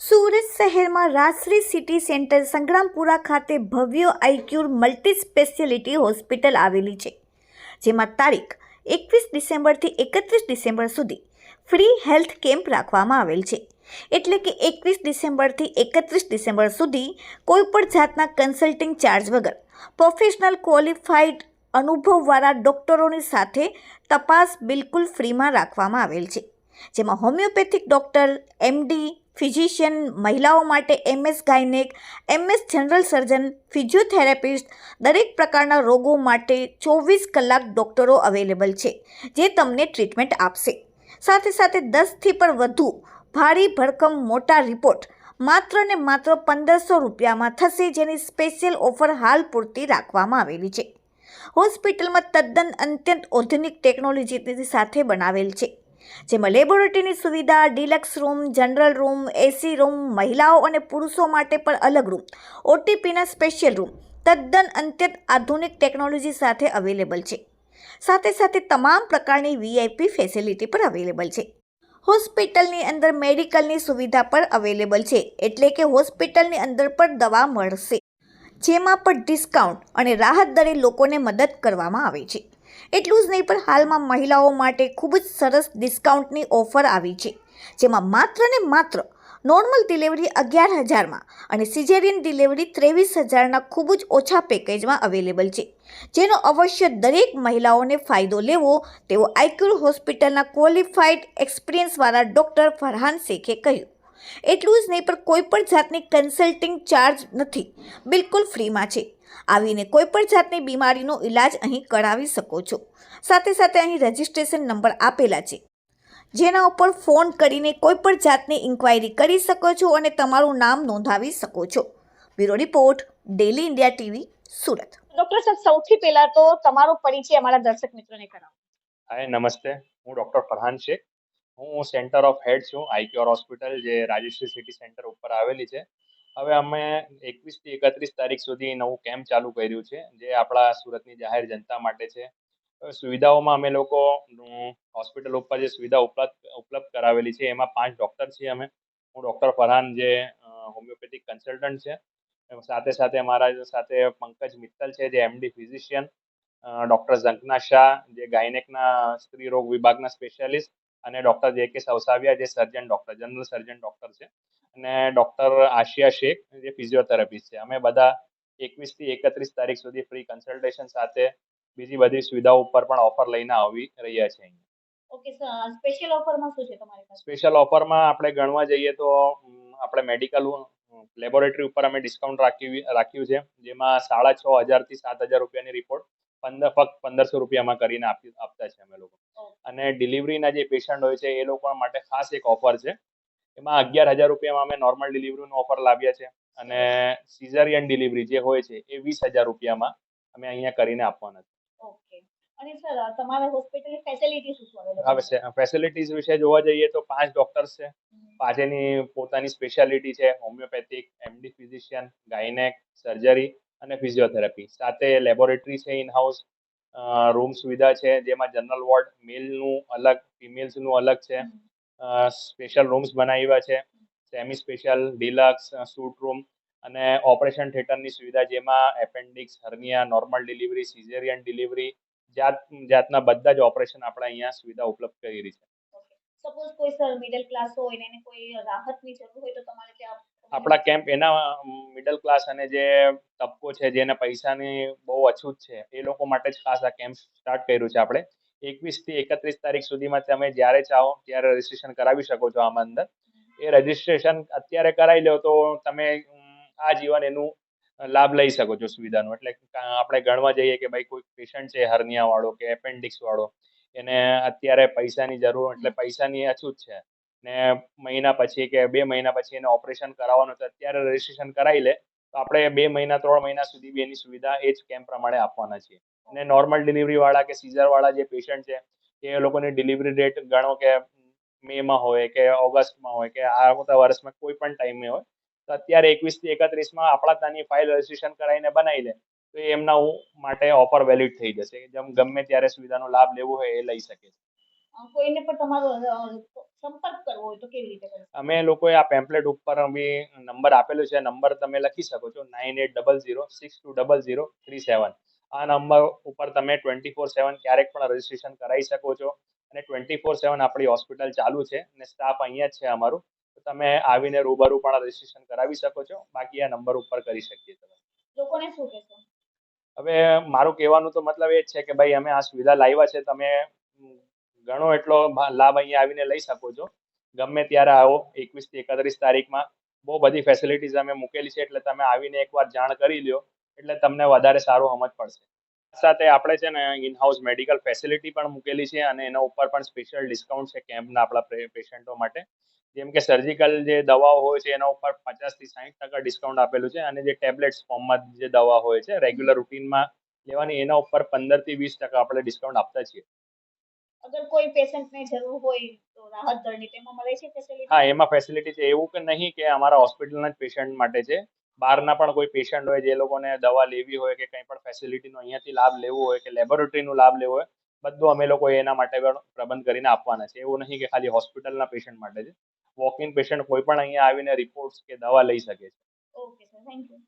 સુરત શહેરમાં Rajshree city centre સંગ્રામપુરા ખાતે ભવ્ય આઈક્યુર મલ્ટી સ્પેશિયાલિટી હોસ્પિટલ આવેલી છે, જેમાં તારીખ એકવીસ ડિસેમ્બરથી એકત્રીસ ડિસેમ્બર સુધી ફ્રી હેલ્થ કેમ્પ રાખવામાં આવેલ છે. એટલે કે એકવીસ ડિસેમ્બરથી એકત્રીસ ડિસેમ્બર સુધી કોઈપણ જાતના કન્સલ્ટિંગ ચાર્જ વગર પ્રોફેશનલ ક્વોલિફાઈડ અનુભવવાળા ડૉક્ટરોની સાથે તપાસ બિલકુલ ફ્રીમાં રાખવામાં આવેલ છે. જેમાં હોમિયોપેથિક ડૉક્ટર એમડી ફિઝિશિયન, મહિલાઓ માટે MS gynaec MS general surgeon, physiotherapist દરેક પ્રકારના રોગો માટે ચોવીસ કલાક ડૉક્ટરો અવેલેબલ છે, જે તમને ટ્રીટમેન્ટ આપશે. સાથે સાથે દસથી પણ વધુ ભારી ભરકમ મોટા રિપોર્ટ માત્ર ને માત્ર પંદરસો રૂપિયામાં થશે, જેની સ્પેશિયલ ઓફર હાલ પૂરતી રાખવામાં આવેલી છે. હોસ્પિટલમાં તદ્દન અત્યંત આધુનિક ટેકનોલોજીની સાથે બનાવેલ છે, જેમાં લેબોરેટરીની સુવિધા, deluxe room, general room, AC room, મહિલાઓ અને પુરુષો માટે પણ અલગ રૂમ, ઓટીપીના સ્પેશિયલ રૂમ, તદ્દન અત્યંત આધુનિક ટેકનોલોજી સાથે અવેલેબલ છે. સાથે સાથે તમામ પ્રકારની વીઆઈપી ફેસિલિટી પણ અવેલેબલ છે. હોસ્પિટલની અંદર મેડિકલની સુવિધા પણ અવેલેબલ છે, એટલે કે હોસ્પિટલની અંદર પણ દવા મળશે. જેમાં પણ ડિસ્કાઉન્ટ અને રાહત દરે લોકોને મદદ કરવામાં આવે છે. એટલું જ નહીં પણ હાલમાં મહિલાઓ માટે ખૂબ જ સરસ ડિસ્કાઉન્ટની ઓફર આવી છે. જેમાં માત્ર ને માત્ર નોર્મલ ડિલિવરી અગિયાર હજારમાં અને સિઝેરિયન ડિલિવરી ત્રેવીસ હજારના ખૂબ જ ઓછા પેકેજમાં અવેલેબલ છે. જેનો અવશ્ય દરેક મહિલાઓને ફાયદો લેવો તેવો આઈક્યુર હોસ્પિટલના ક્વોલિફાઈડ એક્સપિરિયન્સવાળા ડૉક્ટર ફરહાન શેખે કહ્યું. એટલું જ નહીં પણ કોઈ પણ જાતની કન્સલ્ટિંગ ચાર્જ નથી. બિલકુલ ફ્રીમાં છે. આવીને કોઈ પણ જાતની બીમારીનો ઈલાજ અહીં કરાવી શકો છો. સાથે સાથે અહીં રજિસ્ટ્રેશન નંબર આપેલા છે. જેના ઉપર ફોન કરીને કોઈ પણ જાતની ઇન્ક્વાયરી કરી શકો છો અને તમારું નામ નોંધાવી શકો છો. Bureau report daily India TV Surat. Doctor સાહેબ સૌથી પહેલા તો તમારો પરિચય અમારા દર્શક મિત્રોને કરાવો. હાય નમસ્તે. હું ડોક્ટર ફરહાન શેખ. હું સેન્ટર ઓફ હેડ છું આઈક્યોર હોસ્પિટલ જે રાજેશ્વરી સિટી સેન્ટર ઉપર આવેલી છે. હવે અમે એકવીસથી એકત્રીસ તારીખ સુધી નવું કેમ્પ ચાલુ કર્યું છે, જે આપણા સુરતની જાહેર જનતા માટે છે. સુવિધાઓમાં અમે લોકો હોસ્પિટલ ઉપર જે સુવિધા ઉપલબ્ધ ઉપલબ્ધ કરાવેલી છે, એમાં પાંચ ડૉક્ટર છીએ અમે. હું ડૉક્ટર ફરહાન, જે હોમિયોપેથિક કન્સલ્ટન્ટ છે. સાથે સાથે મારા સાથે પંકજ મિત્તલ છે, જે MD physician doctor Zankhana Shah, જે ગાયનેકના સ્ત્રી રોગ વિભાગના સ્પેશિયાલિસ્ટ અને ડૉક્ટર જે કે સવસાવિયા જે surgeon doctor general surgeon doctor છે. અને ડૉક્ટર આશિયા શેખ જે ફિઝિયોથેરાપિસ્ટ છે. અમે બધા એકવીસથી એકત્રીસ તારીખ સુધી ફ્રી કન્સલ્ટેશન સાથે બીજી બધી સુવિધાઓ ઉપર પણ ઓફર લઈને આવી રહ્યા છે ઓકે સ્પેશિયલ ઓફરમાં શું છે તમારી પાસે? સ્પેશિયલ ઓફરમાં આપણે ગણવા જઈએ તો આપણે મેડિકલ લેબોરેટરી ઉપર અમે ડિસ્કાઉન્ટ રાખ્યું રાખ્યું છે. જેમાં સાડા છ હજારથી સાત હજાર રૂપિયાની રિપોર્ટ પંદર ફક્ત પંદરસો રૂપિયામાં કરીને આપી આપતા છે અમે લોકો. અને ડિલિવરીના જે પેશન્ટ હોય છે એ લોકો માટે ખાસ એક ઓફર છે. એમાં અગિયાર હજાર રૂપિયામાં અમે નોર્મલ ડિલિવરીનો ઓફર લાવ્યા છે અને સિઝરિયન ડિલિવરી જે હોય છે એ વીસ હજાર રૂપિયામાં અમે અહીંયા કરીને આપવાના છે. અને સર તમારા હોસ્પિટલની ફેસિલિટી શું શું હવે ફેસિલિટીઝ વિશે જોવા જઈએ તો પાંચ ડોક્ટર્સ છે. પાંચેની પોતાની સ્પેશિયાલિટી છે homeopathic MD physician gynaec surgery અને ફિઝિયોથેરાપી સાથે લેબોરેટરી છે ઇન હાઉસ રૂમ સુવિધા છે જેમાં જનરલ વોર્ડ મેલનું અલગ ફિમેલ્સનું અલગ છે. સ્પેશિયલ રૂમ્સ બનાવ્યા છે. Semi special deluxe suite room અને ઓપરેશન થિયેટરની સુવિધા જેમાં appendix hernia normal delivery caesarean delivery જાત જાતના બધા જ ઓપરેશન આપણે અહીંયા સુવિધા ઉપલબ્ધ કરી છે. સપોઝ કોઈ સર મિડલ ક્લાસ હોય ને એને કોઈ રાહતની જરૂર હોય તો તમારે ત્યાં આપણા કેમ્પ એના મિડલ ક્લાસ અને જે તબકો છે જેને પૈસાની બહુ અછૂત છે, એ લોકો માટે જ ખાસ આ કેમ્પ સ્ટાર્ટ કર્યું છે આપણે. એકવીસથી એકત્રીસ તારીખ સુધીમાં તમે જ્યારે ચાહો, ત્યારે રજીસ્ટ્રેશન કરાવી શકો છો આમાં અંદર. એ રજીસ્ટ્રેશન અત્યારે કરાવી લો તો તમે આ જીવન એનું લાભ લઈ શકો છો સુવિધાનો. એટલે આપણે ગણવા જઈએ કે ભાઈ કોઈ પેશન્ટ છે હર્નિયા વાળો કે એપેન્ડિક્સ વાળો એને અત્યારે પૈસાની જરૂર, એટલે પૈસાની અછૂત છે. ને મહિના પછી કે બે મહિના પછી એને ઓપરેશન કરાવવાનું તો અત્યારે રજીસ્ટ્રેશન કરાવી લે, તો આપણે બે મહિના, ત્રણ મહિના સુધી બી એની સુવિધા એ જ કેમ્પ પ્રમાણે આપવાના છીએ અને નોર્મલ ડિલિવરી વાળા કે સીઝર વાળા જે પેશન્ટ છે, એ લોકોની ડિલિવરી ડેટ ગણો કે મેમાં હોય કે ઓગસ્ટમાં હોય કે આવતા વર્ષમાં કોઈ પણ ટાઈમે હોય, તો અત્યારે એકવીસથી એકત્રીસમાં આપણા ત્યાંની ફાઇલ રજીસ્ટ્રેશન કરાવીને બનાવી લે, તો એમના માટે ઓફર વેલિડ થઈ જશે. જેમ ગમે ત્યારે સુવિધાનો લાભ લેવો હોય એ લઈ શકે છે. કોઈને પણ તમારો સંપર્ક કરવો હોય તો કેવી રીતે કરી અમે લોકોએ આ પેમ્પલેટ ઉપર અમે નંબર આપેલો છે. નંબર તમે લખી શકો છો. Nine eight double zero six two double zero three seven આ નંબર ઉપર તમે ટ્વેન્ટી ફોર સેવન ક્યારેક પણ રજીસ્ટ્રેશન કરાવી શકો છો. અને ટ્વેન્ટી ફોર સેવન આપણી હોસ્પિટલ ચાલુ છે અને સ્ટાફ અહીંયા જ છે અમારું. તો તમે આવીને રૂબરૂ પણ રજીસ્ટ્રેશન કરાવી શકો છો. બાકી આ નંબર ઉપર કરી શકીએ તમે. લોકોને શું કહેશો? હવે મારું કહેવાનું તો મતલબ એ જ છે કે ભાઈ અમે આ સુવિધા લાવ્યા છે. તમે ઘણો એટલો લાભ અહીંયા આવીને લઈ શકો છો. ગમે ત્યારે આવો, એકવીસથી એકત્રીસ તારીખમાં બહુ બધી ફેસિલિટીઝ અમે મૂકેલી છે, એટલે તમે આવીને એકવાર જાણ કરી લ્યો, એટલે તમને વધારે સારું સમજ પડશે. સાથે આપણે છે ને ઇનહાઉસ મેડિકલ ફેસિલિટી પણ મૂકેલી છે, અને એના ઉપર પણ સ્પેશિયલ ડિસ્કાઉન્ટ છે કેમ્પના આપણા પેશન્ટો માટે. જેમ કે સર્જિકલ જે દવાઓ હોય છે, એના ઉપર પચાસથી સાઠ ટકા ડિસ્કાઉન્ટ આપેલું છે, અને જે ટેબ્લેટ્સ ફોર્મમાં જે દવા હોય છે રેગ્યુલર રૂટીનમાં લેવાની, એના ઉપર પંદરથી વીસ ટકા આપણે ડિસ્કાઉન્ટ આપતા છીએ. અગર કોઈ પેશન્ટને જરૂર હોય તો રાહત દળની તેમાં મળે છે ફેસિલિટી હા એમાં ફેસિલિટી છે. એવું કે નહીં કે અમારા હોસ્પિટલના જ પેશન્ટ માટે છે. બહારના પણ કોઈ પેશન્ટ હોય જે લોકોને દવા લેવી હોય કે કંઈ પણ ફેસિલિટીનો અહીંયાથી લાભ લેવો હોય કે લેબોરેટરીનો લાભ લેવો હોય બધું અમે લોકો એના માટે પણ પ્રબંધ કરીને આપવાના છે. એવું નહીં કે ખાલી હોસ્પિટલના પેશન્ટ માટે છે. વોક ઇન પેશન્ટ કોઈ પણ અહીંયા આવીને રિપોર્ટ્સ કે દવા લઈ શકે છે. Okay sir thank you